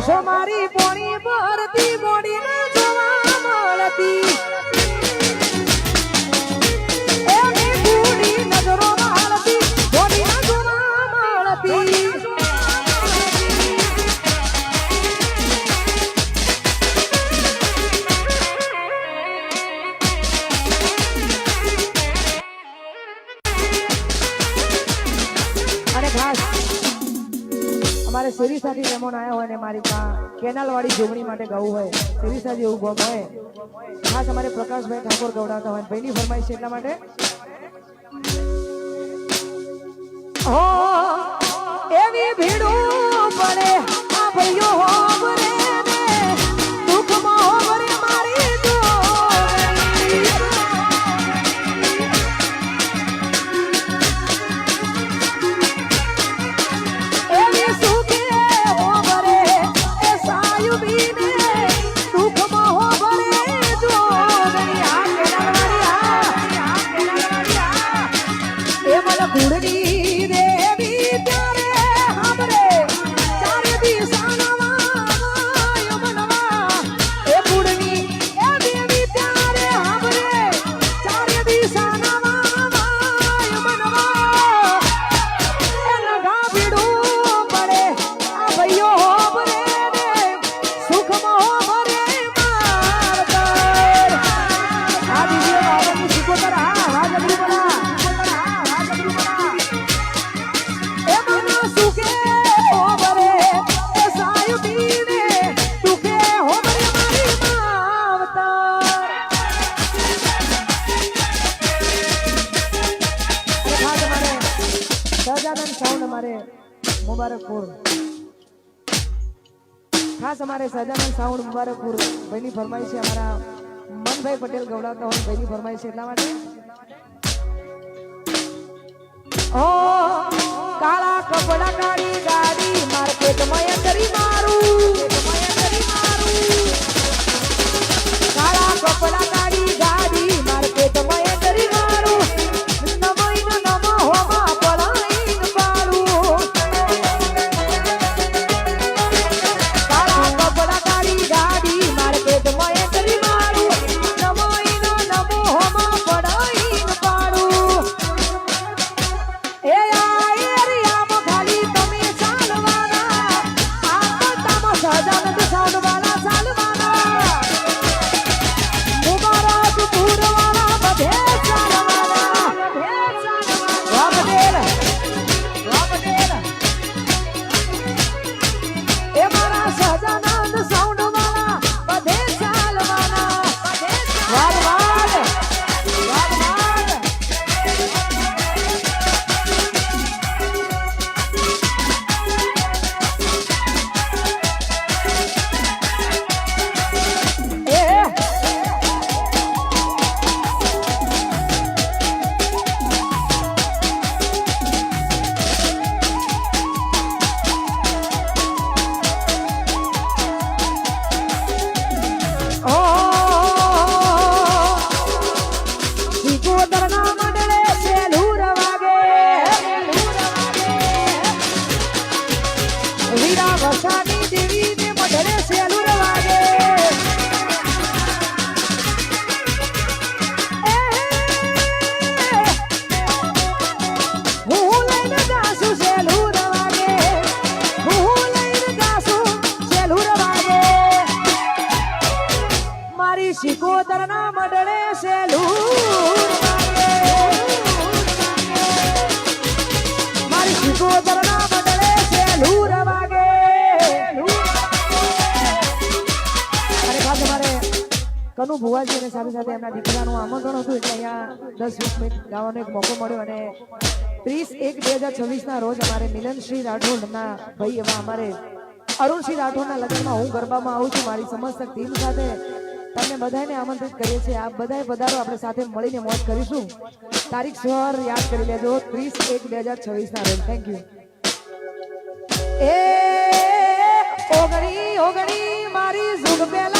આશો મારી પોણી ભરતી મોડી શેરીસાથી મહેમાન આવ્યા હોય ને મારી ત્યાં કેનાલવાળી જોગણી માટે ગાવું હોય. શેરીસા જેવું ગમ હોય. ખાસ અમારે પ્રકાશભાઈ ઠાકોર ગવડાવતા હોય ભાઈની ફરમાઈશ છે એટલા માટે. એવી ભીડું પડે આ ભાઈઓ મુબારકપુર ખાસ અમારે સજાનંદ સાઉન્ડ મુબારકપુર ભાઈની ફરમાઈ છે અમારા મનભાઈ પટેલ ગવડાવતા હોય ભાઈની ફરમાઈ છે એટલા માટે. ઓ, કાળા કપડા કાળી ગાડી માર્કેટમાં કરી મારું. કાળા કપડા ಧರ್ಮ ભુવાજી અને સાથે સાથે એમના દીકરાનું આમંત્રણ હતું એટલે અહીંયા દસ વીસ મિનિટ ગાવાનો એક મોકો મળ્યો અને ત્રીસ એક બે હજાર છવ્વીસના રોજ અમારે મિલનશ્રી રાઠોડના ભાઈ એવા અમારે અરુણસિંહ રાઠોડના લગ્નમાં હું ગરબામાં આવું છું, મારી સમસ્ત ટીમ સાથે તમને બધાને આમંત્રિત કરીએ છીએ. આપ બધાએ પધારો, આપણે સાથે મળીને મોજ કરીશું. તારીખ સવાર યાદ કરી લેજો, ત્રીસ એક બે હજાર છવ્વીસના રોજ. થેન્ક યુ ઓગણી ઓગણી મારી જુગ પેલાની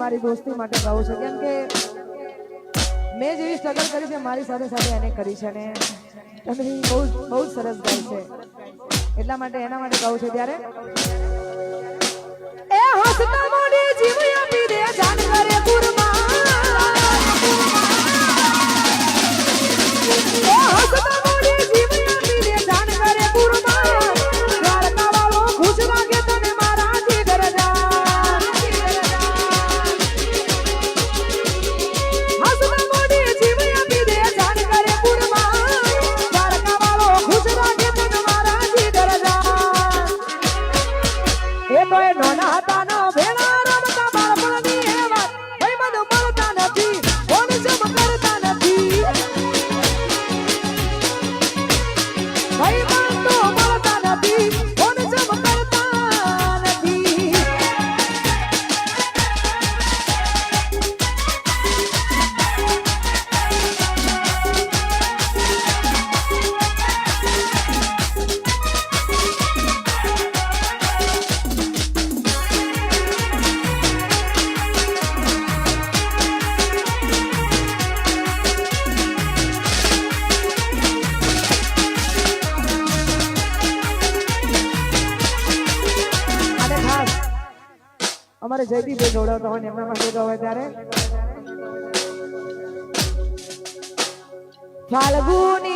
મારી દોસ્તી માટે કહું છે કેમ કે મેં જેવી સ્ટ્રગલ કરી છે મારી સાથે સાથે એને કરી છે અને તનવી બહુ બહુ જ સરસ ગાય છે એટલા માટે એના માટે કહું છે ત્યારે ভাই মান তোমার দানা দিন અમારે જયદીપ જોડાવતા હોય ને એમના માટે હોય ત્યારે. ફાલ્ગુની